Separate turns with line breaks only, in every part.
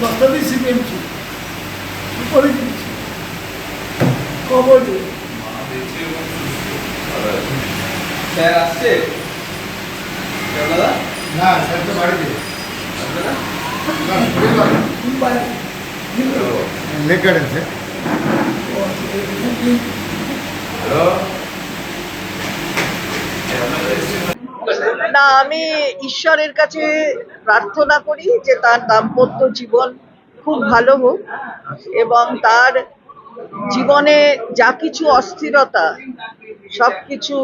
দশটা দিয়েছি পেয়েছি করে দিয়েছি খবর দিয়ে
স্যার আসছে?
না স্যার তো বাড়িতে। Lake Garden sir.
হ্যালো?
না, আমি ঈশ্বরের কাছে প্রার্থনা করি যে তার দাম্পত্য জীবন খুব ভালো হোক এবং তার জীবনে যা কিছু অস্থিরতা, সব কিছু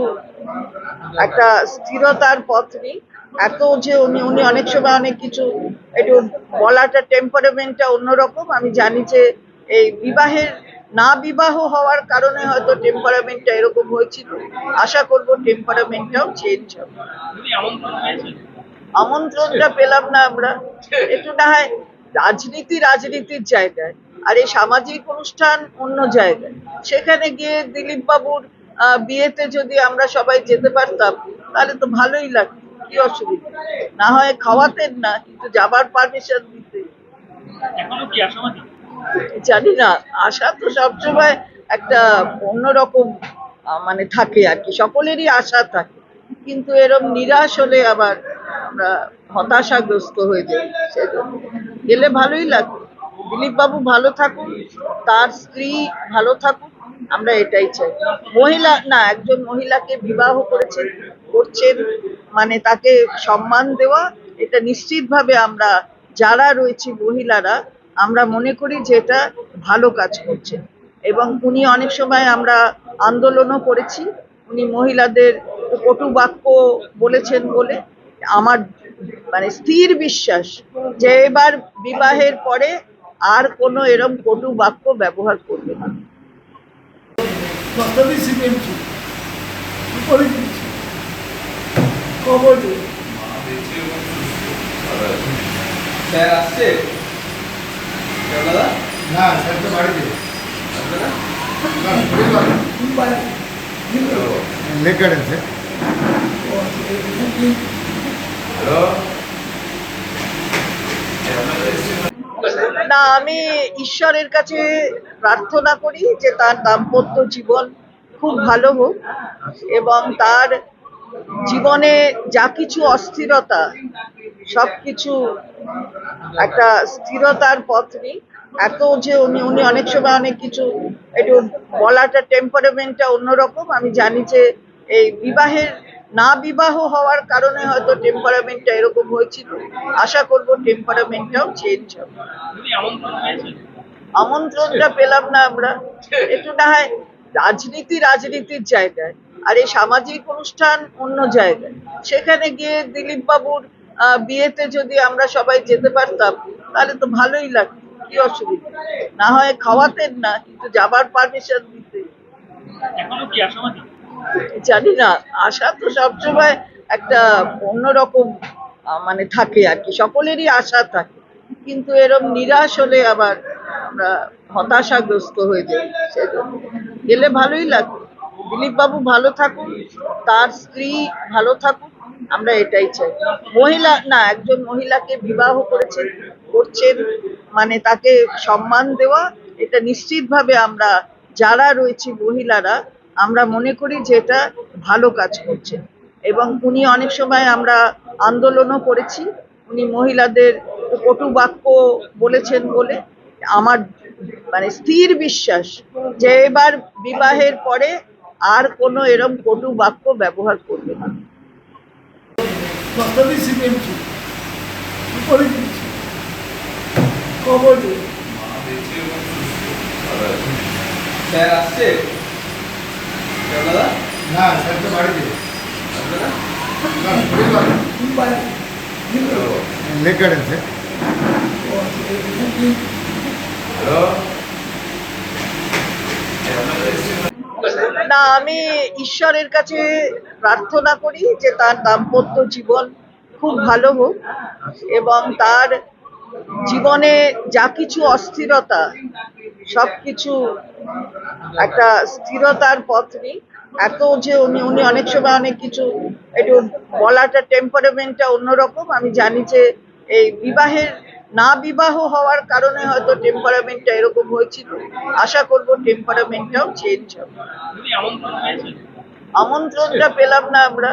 একটা স্থিরতার পথ নিক। এত যে উনি উনি অনেক সময় অনেক কিছু, একটু বলাটা টেম্পারামেন্টটা অন্যরকম। আমি জানি যে এই বিবাহের না বিবাহ হওয়ার কারণে হয়তো টেম্পারামেন্টটা এরকম হয়েছিল। আশা করব টেম্পারামেন্টটাও চেঞ্জ হবে। আমন্ত্রণটা পেলাম না আমরা। একটু না হয় রাজনীতি রাজনীতির জায়গায় আর এই সামাজিক অনুষ্ঠান অন্য জায়গায়। সেখানে গিয়ে দিলীপ বাবুর বিয়েতে যদি আমরা সবাই যেতে পারতাম তাহলে তো ভালোই লাগতো। কি অসুবিধা? না হয় খাওয়াতেন না কিন্তু যাবার পারমিশন দিতে জানি না, আশা তো সবসময় একটা অন্যরকম মানে থাকে আর কি, সকলেরই আশা থাকে। কিন্তু এরম নিরাশ হলে আবার আমরা হতাশাগ্রস্ত হয়ে যাই সেজন্য। গেলে ভালোই লাগবে দিলীপ বাবু ভালো থাকুন, তার স্ত্রী ভালো থাকুন আমরা এটাই চাই। মহিলা, না, একজন মহিলাকে বিবাহ করেছেন, করছেন মানে তাকে সম্মান দেওয়া, এটা নিশ্চিতভাবে আমরা যারা রয়েছি মহিলারা আমরা মনে করি যে এটা ভালো কাজ করছে। এবং উনি অনেক সময় আমরা আন্দোলনও করেছি। উনি মহিলাদের কটু বাক্য বলেছেন বলে আমার মানে স্থির বিশ্বাস যে এবার বিবাহের পরে আর কোনো এরম কটু বাক্য ব্যবহার করবে না।
স্যার আসছে?
না স্যার তো বাড়িতে।
আসবে না
না, পরিবার।
বাইরে
লেক গার্ডেন স্যার।
হ্যালো?
না আমি ঈশ্বরের কাছে প্রার্থনা করি যে তার দাম্পত্য জীবন খুব ভালো হোক এবং তার জীবনে যা কিছু অস্থিরতা সব কিছু একটা স্থিরতার পথ নিক এত যে উনি উনি অনেক সময় অনেক কিছু একটু বলাটা টেম্পারামেন্টটা অন্যরকম। আমি জানি যে এই বিবাহের না বিবাহ হওয়ার কারণে হয়তো টেম্পারামেন্টটা এরকম হয়েছিল আশা করব টেম্পারামেন্টটাও চেঞ্জ হবে। আমন্ত্রণটা পেলাম না আমরা। একটু না হয় রাজনীতি রাজনীতির জায়গায়। আর এই সামাজিক অনুষ্ঠান অন্য জায়গায়। সেখানে গিয়ে দিলীপ বাবুর বিয়েতে যদি আমরা সবাই যেতে পারতাম তাহলে তো ভালোই লাগতো কি অসুবিধা। না হয় খাওয়াতেন না কিন্তু যাবার পারমিশন দিতে জানি না আশা তো সবসময় একটা অন্যরকম মানে থাকে আর কি সকলেরই আশা থাকে। কিন্তু এরম নিরাশ হলে আবার আমরা হতাশাগ্রস্ত হয়ে যাই সেজন্য গেলে ভালোই লাগবে দিলীপ বাবু ভালো থাকুন, তার স্ত্রী ভালো থাকুক, আমরা এটাই চাই। মহিলা, না, একজন মহিলাকে বিবাহ করেছেন করছেন মানে তাকে সম্মান দেওয়া, এটা নিশ্চিতভাবে আমরা, যারা রয়েছি মহিলারা, আমরা মনে করি যে এটা ভালো কাজ করছেন এবং উনি অনেক সময় আমরা আন্দোলনও করেছি, উনি মহিলাদের কটু বাক্য বলেছেন বলে আমার মানে স্থির বিশ্বাস যে এবার বিবাহের পরে আর কোনো এরম কটু বাক্য ব্যবহার করবে না।
স্যার আসছে?
না স্যার তো বাড়িতে
আসবে না
না, পরিবার।
বাইরে
লেক গার্ডেন স্যার।
হ্যালো?
না, আমি ঈশ্বরের কাছে প্রার্থনা করি যে তার দাম্পত্য জীবন খুব ভালো হোক এবং তার জীবনে যা কিছু অস্থিরতা, সব কিছু একটা স্থিরতার পথ নিক। এত যে উনি উনি অনেক সময় অনেক কিছু, একটু বলাটা টেম্পারামেন্টটা অন্যরকম। আমি জানি যে এই বিবাহের না বিবাহ হওয়ার কারণে হয়তো টেম্পারামেন্টটা এরকম হয়েছিল। আশা করব টেম্পারামেন্টটাও চেঞ্জ হবে। আমন্ত্রণটা পেলাম না আমরা।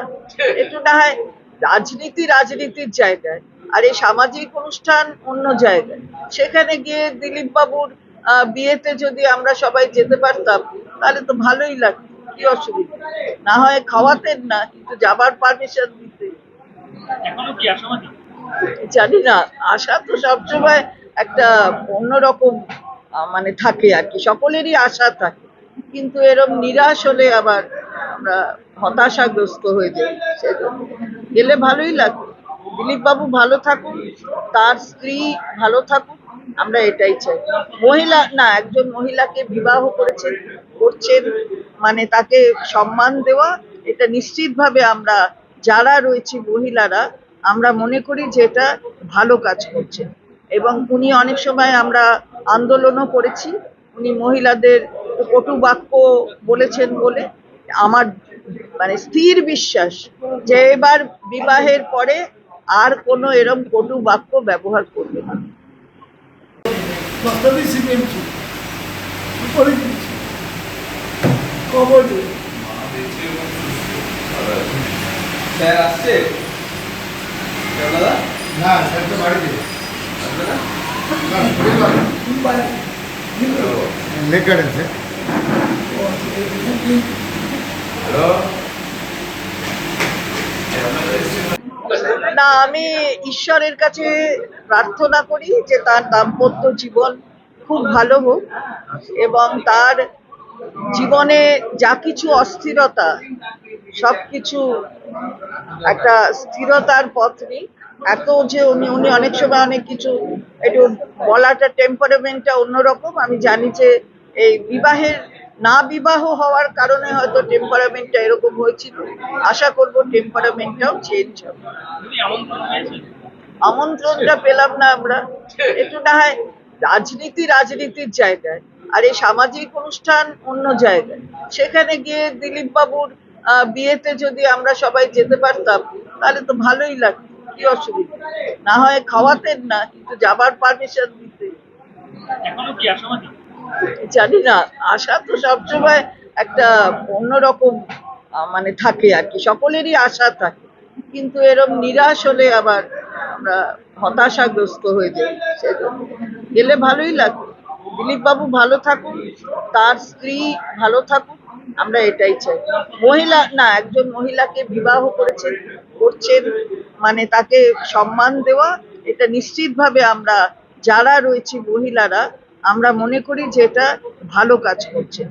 একটু না হয় রাজনীতি রাজনীতির জায়গায় আর এই সামাজিক অনুষ্ঠান অন্য জায়গায়। সেখানে গিয়ে দিলীপ বাবুর বিয়েতে যদি আমরা সবাই যেতে পারতাম তাহলে তো ভালোই লাগতো। কি অসুবিধা? না হয় খাওয়াতেন না কিন্তু যাবার পারমিশন দিতে
এখনও কি আশাবাদী
জানি না, আশা তো সবসময় একটা অন্যরকম মানে থাকে আর কি, সকলেরই আশা থাকে। কিন্তু এরম নিরাশ হলে আবার আমরা হতাশাগ্রস্ত হয়ে যাই সেজন্য। গেলে ভালোই লাগবে। দিলীপ বাবু ভালো থাকুন, তার স্ত্রী ভালো থাকুন আমরা এটাই চাই। মহিলা, না, একজন মহিলাকে বিবাহ করেছেন, করছেন মানে তাকে সম্মান দেওয়া, এটা নিশ্চিতভাবে আমরা যারা রয়েছি মহিলারা আমরা মনে করি যে এটা ভালো কাজ করছে। এবং উনি অনেক সময় আমরা আন্দোলনও করেছি। উনি মহিলাদের কটু বাক্য বলেছেন বলে আমার মানে স্থির বিশ্বাস যে এবার বিবাহের পরে আর কোনো এরম কটু বাক্য ব্যবহার করবে না।
স্যার আসছে? দাদা?
না স্যার তো বাড়িতে।
আসবে না
না পরিবার
বাইরে
hello
Lake Garden sir.
Hello?
না আমি ঈশ্বরের কাছে প্রার্থনা করি যে তার দাম্পত্য জীবন খুব ভালো হোক এবং তার জীবনে যা কিছু অস্থিরতা সব কিছু একটা স্থিরতার পথ নেই। এত যে উনি উনি অনেক সময় অনেক কিছু একটু বলাটা টেম্পারামেন্টটা অন্যরকম। আমি জানি যে এই বিবাহের না বিবাহ হওয়ার কারণে হয়তো টেম্পারামেন্টটা এরকম হয়েছিল আশা করব টেম্পারামেন্টটাও চেঞ্জ হবে। আমন্ত্রণটা পেলাম না আমরা। একটু না হয় রাজনীতি রাজনীতির জায়গায়। আর এই সামাজিক অনুষ্ঠান অন্য জায়গায়। সেখানে গিয়ে দিলীপ বাবুর বিয়েতে যদি আমরা সবাই যেতে পারতাম তাহলে তো ভালোই লাগতো কি অসুবিধা? না হয় খাওয়াতেন না কিন্তু যাবার পারমিশন দিতে জানি না আশা তো সবসময় একটা অন্যরকম মানে থাকে আর কি সকলেরই আশা থাকে। কিন্তু এরম নিরাশ হলে আবার আমরা হতাশাগ্রস্ত হয়ে যাই সেজন্য। গেলে ভালোই লাগবে। দিলীপ বাবু ভালো থাকুন তার স্ত্রী ভালো থাকুন আমরা এটাই চাই। মহিলা, না, একজন মহিলাকে বিবাহ করেছেন করছেন মানে তাকে সম্মান দেওয়া, এটা নিশ্চিতভাবে আমরা, যারা রয়েছি মহিলারা, আমরা মনে করি যে এটা ভালো কাজ করছেন